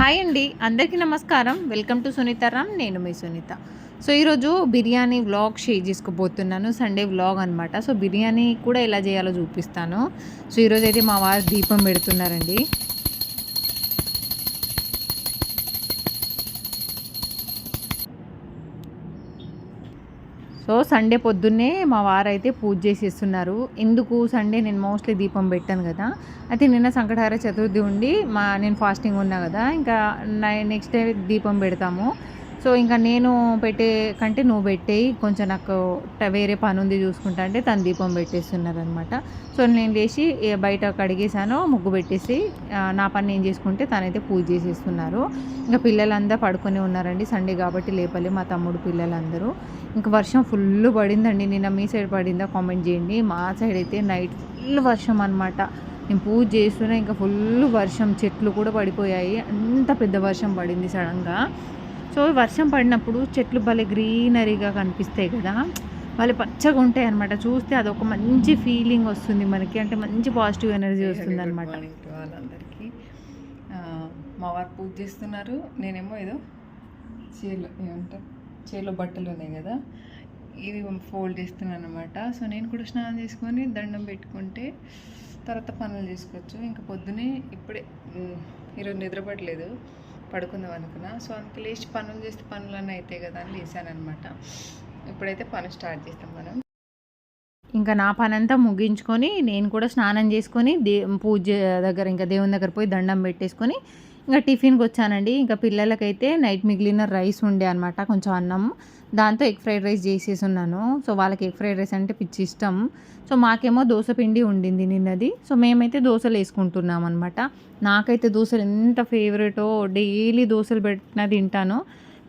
Hi అండి అందరికీ నమస్కారం. వెల్కమ్ టు సునీతారామ్ నేను మీ సునీత. సో ఈరోజు బిర్యానీ వ్లాగ్ షేర్ చేసుకోబోతున్నాను. సండే వ్లాగ్ అనమాట సో బిర్యానీ కూడా ఎలా చేయాలో చూపిస్తాను. సో ఈరోజు అయితే మా వారు దీపం పెడుతున్నారండి. సో సండే పొద్దున్నే మా వారైతే పూజ చేసేస్తున్నారు. ఎందుకు సండే నేను మోస్ట్లీ దీపం పెట్టాను కదా. అయితే నిన్న సంకటహార చతుర్థి ఉండి మా నేను ఫాస్టింగ్ ఉన్నా కదా. ఇంకా నెక్స్ట్ డే దీపం పెడతాము. సో ఇంకా నేను పెట్టే కంటే నువ్వు పెట్టేయి. కొంచెం నాకు వేరే పని ఉంది చూసుకుంటా అంటే తను దీపం పెట్టేస్తున్నారు అనమాట సో నేను లేచి బయట కడిగేసాను ముగ్గు పెట్టేసి నా పని నేను చేసుకుంటే తనైతే పూజ చేసేస్తున్నారు. ఇంకా పిల్లలందరూ పడుకొని ఉన్నారండి. సండే కాబట్టి లేపలే మా తమ్ముడు పిల్లలందరూ. ఇంకా వర్షం ఫుల్ పడిందండి. నిన్న మీ సైడ్ పడిందా కామెంట్ చేయండి. మా సైడ్ అయితే నైట్ ఫుల్ వర్షం అనమాట నేను పూజ చేస్తున్నా ఇంకా ఫుల్ వర్షం చెట్లు కూడా పడిపోయాయి. అంత పెద్ద వర్షం పడింది సడన్గా. సో వర్షం పడినప్పుడు చెట్లు భలే గ్రీనరీగా కనిపిస్తాయి కదా. భలే పచ్చగా ఉంటాయి అనమాట చూస్తే అదొక మంచి ఫీలింగ్ వస్తుంది మనకి. అంటే మంచి పాజిటివ్ ఎనర్జీ వస్తుంది అనమాట వాళ్ళందరికీ మా వారు పూజ చేస్తున్నారు. నేనేమో ఏదో చేలో ఏమంటారు? చేలో బట్టలు ఉన్నాయి కదా. ఇవి ఫోల్డ్ చేస్తున్నాను అనమాట సో నేను కూడా స్నానం చేసుకొని దండం పెట్టుకుంటే తర్వాత పనులు చేసుకోవచ్చు. ఇంకా పొద్దునే ఇప్పుడే ఈరోజు నిద్రపడలేదు పడుకుందాం అనుకున్నా. సో అందుకే లేచి పనులు చేస్తే పనులన్నీ అవుతాయి కదా అని లేసాను ఇప్పుడైతే పని స్టార్ట్ చేస్తాం మనం. ఇంకా నా పని అంతా ముగించుకొని నేను కూడా స్నానం చేసుకొని దే పూజ దగ్గర ఇంకా దేవుని దగ్గర పోయి దండం పెట్టేసుకొని ఇంకా టిఫిన్కి వచ్చానండి. ఇంకా పిల్లలకైతే నైట్ మిగిలిన రైస్ ఉండే అనమాట కొంచెం అన్నం దాంతో ఎగ్ ఫ్రైడ్ రైస్ చేసేసి ఉన్నాను. సో వాళ్ళకి ఎగ్ ఫ్రైడ్ రైస్ అంటే పిచ్చి ఇష్టం. సో మాకేమో దోశ పిండి ఉండింది నిన్నది. సో మేమైతే దోశలు వేసుకుంటున్నాం అనమాట నాకైతే దోశలు ఎంత ఫేవరెటో డైలీ దోశలు పెట్టిన తింటాను.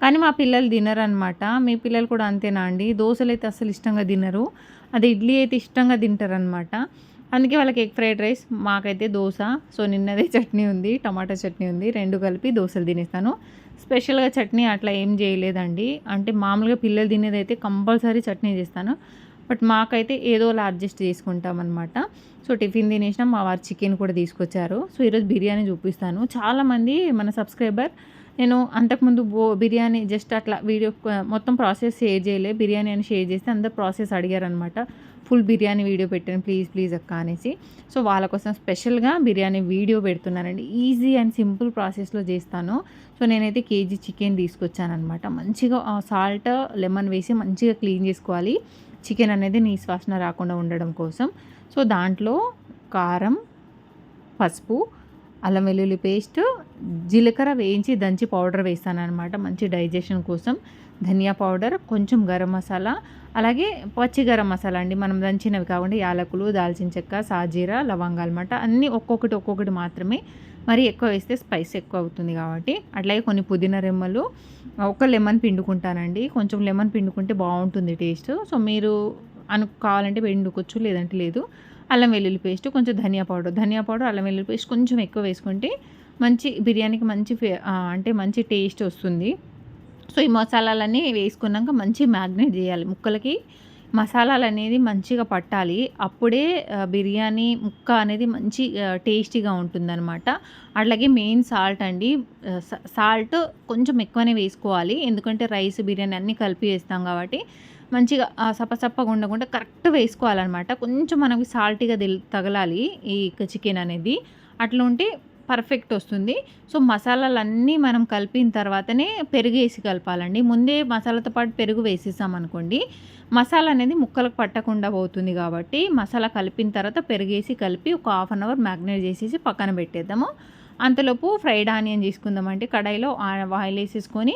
కానీ మా పిల్లలు తినరు అనమాట మీ పిల్లలు కూడా అంతేనా అండి? దోశలు అయితే అసలు ఇష్టంగా తినరు. అది ఇడ్లీ అయితే ఇష్టంగా తింటారనమాట అందుకే వాళ్ళకి ఎగ్ ఫ్రైడ్ రైస్ మాకైతే దోశ. సో నిన్నదే చట్నీ ఉంది టమాటా చట్నీ ఉంది. రెండు కలిపి దోశలు తినేస్తాను. స్పెషల్గా చట్నీ అట్లా ఏం చేయలేదండి. అంటే మామూలుగా పిల్లలు తినేదైతే కంపల్సరీ చట్నీ చేస్తాను. బట్ మాకైతే ఏదోలా అడ్జస్ట్ చేసుకుంటాం అనమాట సో టిఫిన్ తినేసిన మా వారు చికెన్ కూడా తీసుకొచ్చారు. సో ఈరోజు బిర్యానీ చూపిస్తాను. చాలామంది మన సబ్స్క్రైబర్ నేను అంతకుముందు బో బిర్యానీ జస్ట్ అట్లా వీడియో మొత్తం ప్రాసెస్ షేర్ చేయలే. బిర్యానీ అని షేర్ చేస్తే అందరు ప్రాసెస్ అడిగారనమాట ఫుల్ బిర్యానీ వీడియో పెట్టాను. ప్లీజ్ ప్లీజ్ అక్క అనేసి. సో వాళ్ళ కోసం స్పెషల్గా బిర్యానీ వీడియో పెడుతున్నానండి. ఈజీ అండ్ సింపుల్ ప్రాసెస్లో చేస్తాను. సో నేనైతే కేజీ చికెన్ తీసుకొచ్చానమాట మంచిగా సాల్ట్ లెమన్ వేసి మంచిగా క్లీన్ చేసుకోవాలి. చికెన్ అనేది నీ వాసన రాకుండా ఉండడం కోసం. సో దాంట్లో కారం పసుపు అల్లం వెల్లుల్లి పేస్ట్ జీలకర్ర వేయించి దంచి పౌడర్ వేస్తాను అనమాట మంచి డైజెషన్ కోసం. ధనియా పౌడర్ కొంచెం గరం మసాలా అలాగే పచ్చి గరం మసాలా అండి. మనం దంచినవి కాకుండా యాలకులు దాల్చిన చెక్క సాజీరా లవంగాలు అనమాట అన్నీ ఒక్కొక్కటి ఒక్కొక్కటి మాత్రమే. మరి ఎక్కువ వేస్తే స్పైస్ ఎక్కువ అవుతుంది కాబట్టి. అట్లాగే కొన్ని పుదీనా రెమ్మలు ఒక లెమన్ పిండుకుంటానండి. కొంచెం లెమన్ పిండుకుంటే బాగుంటుంది టేస్ట్. సో మీరు అను కావాలంటే పిండుకోవచ్చు లేదంటే లేదు. అల్లం వెల్లుల్లి పేస్ట్ కొంచెం ధనియా పౌడర్. ధనియా పౌడర్ అల్లం వెల్లుల్లి పేస్ట్ కొంచెం ఎక్కువ వేసుకుంటే మంచి బిర్యానీకి మంచి ఫే- అంటే మంచి టేస్ట్ వస్తుంది. సో ఈ మసాలాలన్నీ వేసుకున్నాక మంచి మ్యాగ్నేట్ చేయాలి. ముక్కలకి మసాలాలు అనేది మంచిగా పట్టాలి. అప్పుడే బిర్యానీ ముక్క అనేది మంచి టేస్టీగా ఉంటుందన్నమాట. అట్లాగే మెయిన్ సాల్ట్ అండి. సాల్ట్ కొంచెం ఎక్కువనే వేసుకోవాలి. ఎందుకంటే రైస్ బిర్యానీ అన్నీ కలిపి వేస్తాం కాబట్టి మంచిగా సపసప్పగా ఉండకుండా కరెక్ట్ వేసుకోవాలన్నమాట. కొంచెం మనకి సాల్టీగా తగలాలి ఈ చికెన్ అనేది. అట్లా ఉంటే పర్ఫెక్ట్ వస్తుంది. సో మసాలాలన్నీ మనం కలిపిన తర్వాతనే పెరుగు వేసి కలపాలండి. ముందే మసాలాతో పాటు పెరుగు వేసేసాం అనుకోండి మసాలా అనేది ముక్కలకు పట్టకుండా పోతుంది కాబట్టి మసాలా కలిపిన తర్వాత పెరుగు వేసి కలిపి ఒక హాఫ్ అన్ అవర్ మ్యాగ్నేట్ చేసేసి పక్కన పెట్టేద్దాము. అంతలోపు ఫ్రైడ్ ఆనియన్ తీసుకుందామండి. కడాయిలో ఆ- ఆయిల్ వేసేసుకొని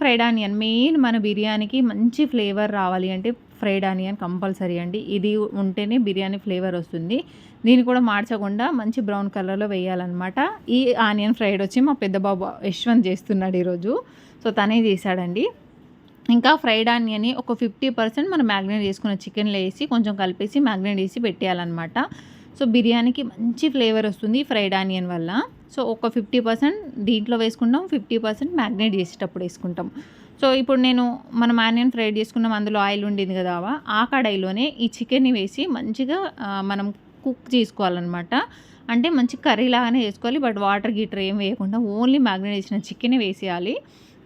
ఫ్రైడ్ ఆనియన్. మెయిన్ మన బిర్యానీకి మంచి ఫ్లేవర్ రావాలి అంటే ఫ్రైడ్ ఆనియన్ కంపల్సరీ అండి. ఇది ఉంటేనే బిర్యానీ ఫ్లేవర్ వస్తుంది. దీన్ని కూడా మార్చకుండా మంచి బ్రౌన్ కలర్లో వేయాలన్నమాట. ఈ ఆనియన్ ఫ్రైడ్ వచ్చి మా పెద్ద బాబు యశ్వంత్ చేస్తున్నాడు ఈరోజు. సో తనే చేశాడండి. ఇంకా ఫ్రైడ్ ఆనియన్ ఒక ఫిఫ్టీ పర్సెంట్ మనం మ్యాగ్నేట్ చేసుకున్న చికెన్లో వేసి కొంచెం కలిపేసి మ్యాగ్నేట్ వేసి పెట్టేయాలన్నమాట. సో బిర్యానీకి మంచి ఫ్లేవర్ వస్తుంది ఫ్రైడ్ ఆనియన్ వల్ల. సో ఒక ఫిఫ్టీ పర్సెంట్ దీంట్లో వేసుకుంటాం ఫిఫ్టీ పర్సెంట్ మ్యాగ్నేట్ చేసేటప్పుడు వేసుకుంటాం. సో ఇప్పుడు నేను మనం ఆనియన్ ఫ్రై చేసుకున్నాం అందులో ఆయిల్ ఉండింది కదా ఆ కడాయిలోనే ఈ చికెన్ని వేసి మంచిగా మనం కుక్ చేసుకోవాలన్నమాట. అంటే మంచి కర్రీ లాగానే చేసుకోవాలి బట్ వాటర్ గీటర్ ఏం వేయకుండా ఓన్లీ మ్యాగ్నేట్ చేసిన చికెన్ వేసేయాలి.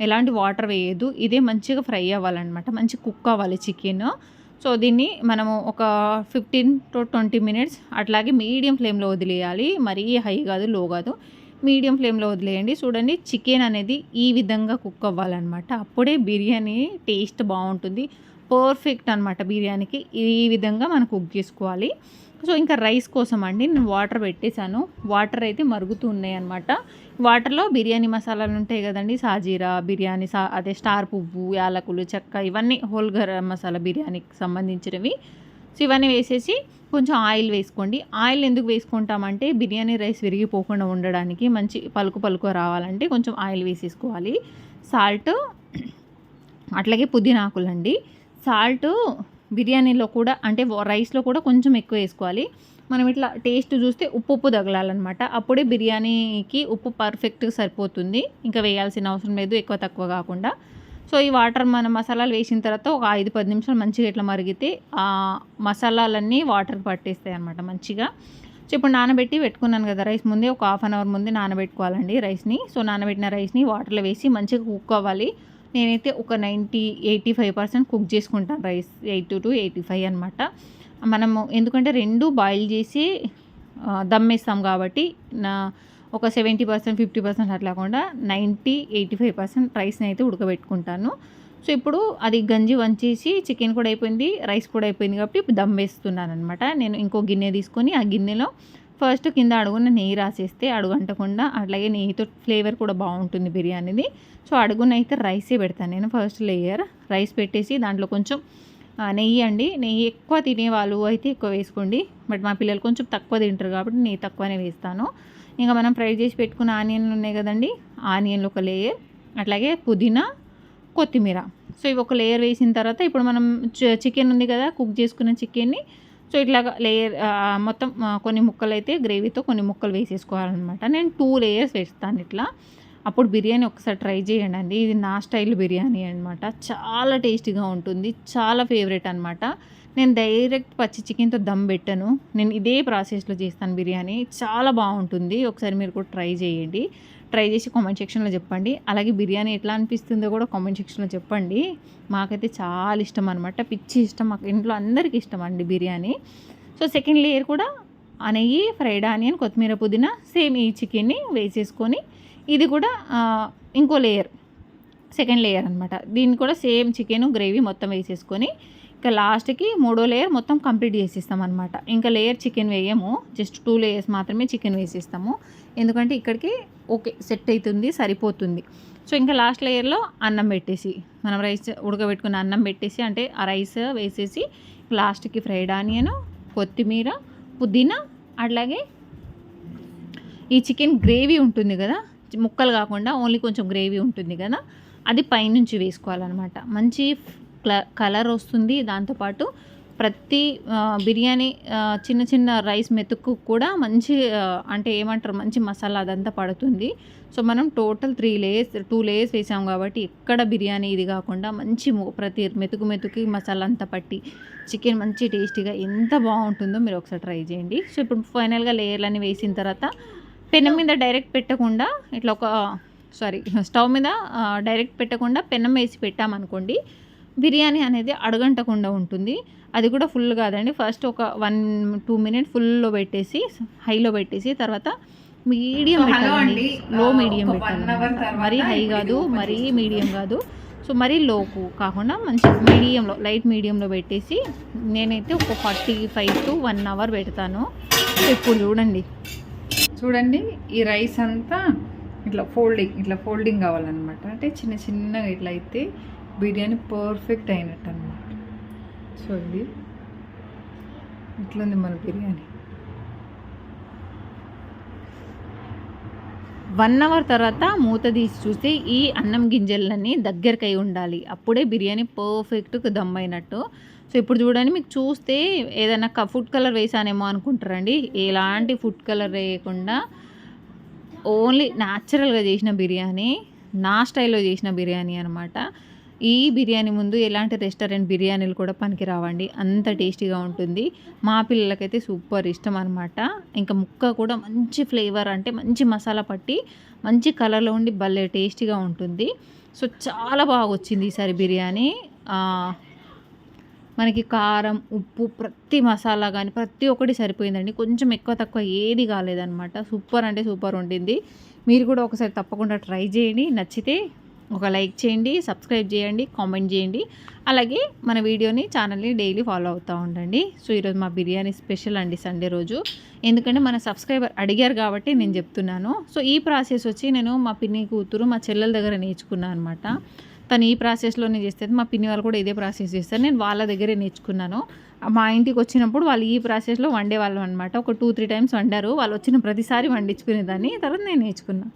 ఎలాంటి వాటర్ వేయదు ఇదే మంచిగా ఫ్రై అవ్వాలన్నమాట మంచి కుక్ అవ్వాలి చికెన్. సో దీన్ని మనము ఒక ఫిఫ్టీన్ టు ట్వంటీ మినిట్స్ అట్లాగే మీడియం ఫ్లేమ్లో వదిలేయాలి. మరీ హై కాదు లో కాదు. మీడియం ఫ్లేమ్లో వదిలేయండి. చూడండి చికెన్ అనేది ఈ విధంగా కుక్ అవ్వాలన్నమాట. అప్పుడే బిర్యానీ టేస్ట్ బాగుంటుంది. పర్ఫెక్ట్ అనమాట బిర్యానీకి. ఈ విధంగా మనం కుక్ చేసుకోవాలి. సో ఇంకా రైస్ కోసం అండి నేను వాటర్ పెట్టేశాను. వాటర్ అయితే మరుగుతూ ఉన్నాయి అనమాట వాటర్లో బిర్యానీ మసాలాలు ఉంటాయి కదండి. సాజీరా బిర్యానీ సా అదే స్టార్ పువ్వు యాలకులు చెక్క ఇవన్నీ హోల్ గరం మసాలా బిర్యానీకి సంబంధించినవి. సో ఇవన్నీ వేసేసి కొంచెం ఆయిల్ వేసుకోండి. ఆయిల్ ఎందుకు వేసుకుంటామంటే బిర్యానీ రైస్ విరిగిపోకుండా ఉండడానికి మంచి పలుకు పలుకు రావాలంటే కొంచెం ఆయిల్ వేసేసుకోవాలి. సాల్ట్ అట్లాగే పుదీనాకులండి అండి సాల్ట్ బిర్యానీలో కూడా అంటే రైస్లో కూడా కొంచెం ఎక్కువ వేసుకోవాలి. మనం ఇట్లా టేస్ట్ చూస్తే ఉప్పు ఉప్పు తగలాలన్నమాట. అప్పుడే బిర్యానీకి ఉప్పు పర్ఫెక్ట్గా సరిపోతుంది. ఇంకా వేయాల్సిన అవసరం లేదు ఎక్కువ తక్కువ కాకుండా. సో ఈ వాటర్ మన మసాలాలు వేసిన తర్వాత ఒక ఐదు పది నిమిషాలు మంచిగా ఇట్లా మరిగితే ఆ మసాలాలన్నీ వాటర్ పట్టేస్తాయి అనమాట మంచిగా. సో ఇప్పుడు నానబెట్టి పెట్టుకున్నాను కదా రైస్ ముందే ఒక హాఫ్ అన్ అవర్ ముందే నానబెట్టుకోవాలండి రైస్ని. సో నానబెట్టిన రైస్ని వాటర్లో వేసి మంచిగా కుక్ అవ్వాలి. నేనైతే ఒక ninety eighty five percent cook చేసుకుంటాను rice eighty to eighty five అనమాట మనము ఎందుకంటే రెండు బాయిల్ చేసి దమ్మేస్తాం దమ్ వేస్తాం కాబట్టి నా ఒక సెవెంటీ పర్సెంట్ ఫిఫ్టీ పర్సెంట్ అట్లా కాకుండా నైంటీ ఎయిటీ ఫైవ్ పర్సెంట్ రైస్ని అయితే ఉడకబెట్టుకుంటాను. సో ఇప్పుడు అది గంజి వంచేసి చికెన్ కూడా అయిపోయింది రైస్ కూడా అయిపోయింది కాబట్టి ఇప్పుడు దమ్ వేస్తున్నాను అనమాట నేను ఇంకో గిన్నె తీసుకొని ఆ గిన్నెలో ఫస్ట్ కింద అడుగున నెయ్యి రాసేస్తే అడుగు అంటకుండా అట్లాగే నెయ్యితో ఫ్లేవర్ కూడా బాగుంటుంది బిర్యానీది. సో అడుగున అయితే రైసే పెడతాను నేను ఫస్ట్ లేయర్. రైస్ పెట్టేసి దాంట్లో కొంచెం నెయ్యి అండి. నెయ్యి ఎక్కువ తినేవాళ్ళు అయితే ఎక్కువ వేసుకోండి. బట్ మా పిల్లలు కొంచెం తక్కువ తింటారు కాబట్టి నెయ్యి తక్కువనే వేస్తాను. ఇంకా మనం ఫ్రై చేసి పెట్టుకున్న ఆనియన్లు ఉన్నాయి కదండి ఆనియన్లు ఒక లేయర్. అట్లాగే పుదీనా కొత్తిమీర. సో ఇవి ఒక లేయర్ వేసిన తర్వాత ఇప్పుడు మనం చికెన్ ఉంది కదా కుక్ చేసుకున్న చికెన్ని సో ఇట్లాగా లేయర్ మొత్తం కొన్ని ముక్కలు అయితే గ్రేవీతో కొన్ని ముక్కలు వేసేసుకోవాలన్నమాట. నేను టూ లేయర్స్ వేస్తాను ఇట్లా. అప్పుడు బిర్యానీ ఒకసారి ట్రై చేయండి అండి. ఇది నా స్టైల్ బిర్యానీ అనమాట చాలా టేస్టీగా ఉంటుంది. చాలా ఫేవరెట్ అనమాట నేను డైరెక్ట్ పచ్చి చికెన్తో దమ్ పెట్టను. నేను ఇదే ప్రాసెస్లో చేస్తాను బిర్యానీ. చాలా బాగుంటుంది. ఒకసారి మీరు కూడా ట్రై చేయండి. ట్రై చేసి కామెంట్ సెక్షన్లో చెప్పండి. అలాగే బిర్యానీ ఎట్లా అనిపిస్తుందో కూడా కామెంట్ సెక్షన్లో చెప్పండి. మాకైతే చాలా ఇష్టం అనమాట పిచ్చి ఇష్టం. మాకు ఇంట్లో అందరికీ ఇష్టం అండి బిర్యానీ. సో సెకండ్ లేయర్ కూడా అనేవి ఫ్రైడ్ ఆనియన్ కొత్తిమీర పుదీనా సేమ్ ఈ చికెన్ని వేసేసుకొని ఇది కూడా ఇంకో లేయర్. సెకండ్ లేయర్ అనమాట దీన్ని కూడా సేమ్ చికెన్ గ్రేవీ మొత్తం వేసేసుకొని ఇంకా లాస్ట్కి మూడో లేయర్ మొత్తం కంప్లీట్ చేసిస్తాం అనమాట ఇంకా లేయర్ చికెన్ వేయము. జస్ట్ టూ లేయర్స్ మాత్రమే చికెన్ వేసిస్తాము. ఎందుకంటే ఇక్కడికి ఓకే సెట్ అవుతుంది సరిపోతుంది. సో ఇంకా లాస్ట్ లేయర్లో అన్నం పెట్టేసి మనం రైస్ ఉడకబెట్టుకున్న అన్నం పెట్టేసి అంటే ఆ రైస్ వేసేసి లాస్ట్కి ఫ్రైడ్ ఆనియన్ కొత్తిమీర పుదీనా అట్లాగే ఈ చికెన్ గ్రేవీ ఉంటుంది కదా ముక్కలు కాకుండా ఓన్లీ కొంచెం గ్రేవీ ఉంటుంది కదా అది పైనుంచి వేసుకోవాలన్నమాట. మంచి కలర్ వస్తుంది. దాంతోపాటు ప్రతి బిర్యానీ చిన్న చిన్న రైస్ మెతుకు కూడా మంచి అంటే ఏమంటారు మంచి మసాలా అదంతా పడుతుంది. సో మనం total three layers two layers వేసాం కాబట్టి ఎక్కడ బిర్యానీ ఇది కాకుండా మంచి ప్రతి మెతుకు మెతుకి మసాలా అంతా పట్టి చికెన్ మంచి టేస్టీగా ఎంత బాగుంటుందో మీరు ఒకసారి ట్రై చేయండి. సో ఇప్పుడు ఫైనల్గా లేయర్లన్నీ వేసిన తర్వాత పెనం మీద డైరెక్ట్ పెట్టకుండా ఇట్లా ఒక సారీ స్టవ్ మీద డైరెక్ట్ పెట్టకుండా పెనం వేసి పెట్టామనుకోండి బిర్యానీ అనేది అడగంటకుండా ఉంటుంది. అది కూడా ఫుల్ కాదండి. ఫస్ట్ ఒక వన్ టూ మినిట్ ఫుల్లో పెట్టేసి హైలో పెట్టేసి తర్వాత మీడియం పెట్టాలండి. లో మీడియం పెట్టాలి మరీ హై కాదు మరీ. మీడియం కాదు. సో మరీ లోకు కాకుండా మంచి మీడియంలో లైట్ మీడియంలో పెట్టేసి నేనైతే ఒక forty five to one hour పెడతాను. సో ఇప్పుడు చూడండి. చూడండి ఈ రైస్ అంతా ఇట్లా ఫోల్డింగ్ ఇట్లా ఫోల్డింగ్ కావాలన్నమాట. అంటే చిన్న చిన్నగా ఇట్లా అయితే బిర్యానీ పర్ఫెక్ట్ అయినట్టు అనమాట సో ఇది ఇట్లుంది మన బిర్యానీ. వన్ అవర్ తర్వాత మూత తీసి చూస్తే ఈ అన్నం గింజలన్నీ దగ్గరికి అయి ఉండాలి. అప్పుడే బిర్యానీ పర్ఫెక్ట్గా దమ్ అయినట్టు. సో ఇప్పుడు చూడండి మీకు చూస్తే ఏదైనా క- ఫుడ్ కలర్ వేసానేమో అనుకుంటారండి. ఎలాంటి ఫుడ్ కలర్ వేయకుండా ఓన్లీ న్యాచురల్గా చేసిన బిర్యానీ నా స్టైల్లో చేసిన బిర్యానీ అనమాట ఈ బిర్యానీ ముందు ఎలాంటి రెస్టారెంట్ బిర్యానీలు కూడా పనికి రావండి అంత టేస్టీగా ఉంటుంది. మా పిల్లలకైతే సూపర్ ఇష్టం అనమాట ఇంకా ముక్క కూడా మంచి ఫ్లేవర్ అంటే మంచి మసాలా పట్టి మంచి కలర్లో ఉండి భలే టేస్టీగా ఉంటుంది. సో చాలా బాగా వచ్చింది ఈసారి బిర్యానీ. మనకి కారం ఉప్పు ప్రతి మసాలా కానీ ప్రతి ఒక్కటి సరిపోయిందండి. కొంచెం ఎక్కువ తక్కువ ఏది కాలేదన్నమాట. సూపర్ అంటే సూపర్ ఉండింది. మీరు కూడా ఒకసారి తప్పకుండా ట్రై చేయండి. నచ్చితే ఒక లైక్ చేయండి సబ్స్క్రైబ్ చేయండి కామెంట్ చేయండి. అలాగే మన వీడియోని ఛానల్ని డైలీ ఫాలో అవుతూ ఉండండి. సో ఈరోజు మా బిర్యానీ స్పెషల్ అండి సండే రోజు. ఎందుకంటే మన సబ్స్క్రైబర్ అడిగారు కాబట్టి నేను చెప్తున్నాను. సో ఈ ప్రాసెస్ వచ్చి నేను మా పిన్ని కూతురు మా చెల్లెల దగ్గర నేర్చుకున్నాను అనమాట తను ఈ ప్రాసెస్లోనే చేస్తే మా పిన్ని వాళ్ళు కూడా ఇదే ప్రాసెస్ చేస్తారు. నేను వాళ్ళ దగ్గరే నేర్చుకున్నాను. మా ఇంటికి వచ్చినప్పుడు వాళ్ళు ఈ ప్రాసెస్లో వండేవాళ్ళు అనమాట ఒక టూ త్రీ టైమ్స్ వండారు. వాళ్ళు వచ్చిన ప్రతిసారి వండించుకునేదాన్ని. తర్వాత నేను నేర్చుకున్నాను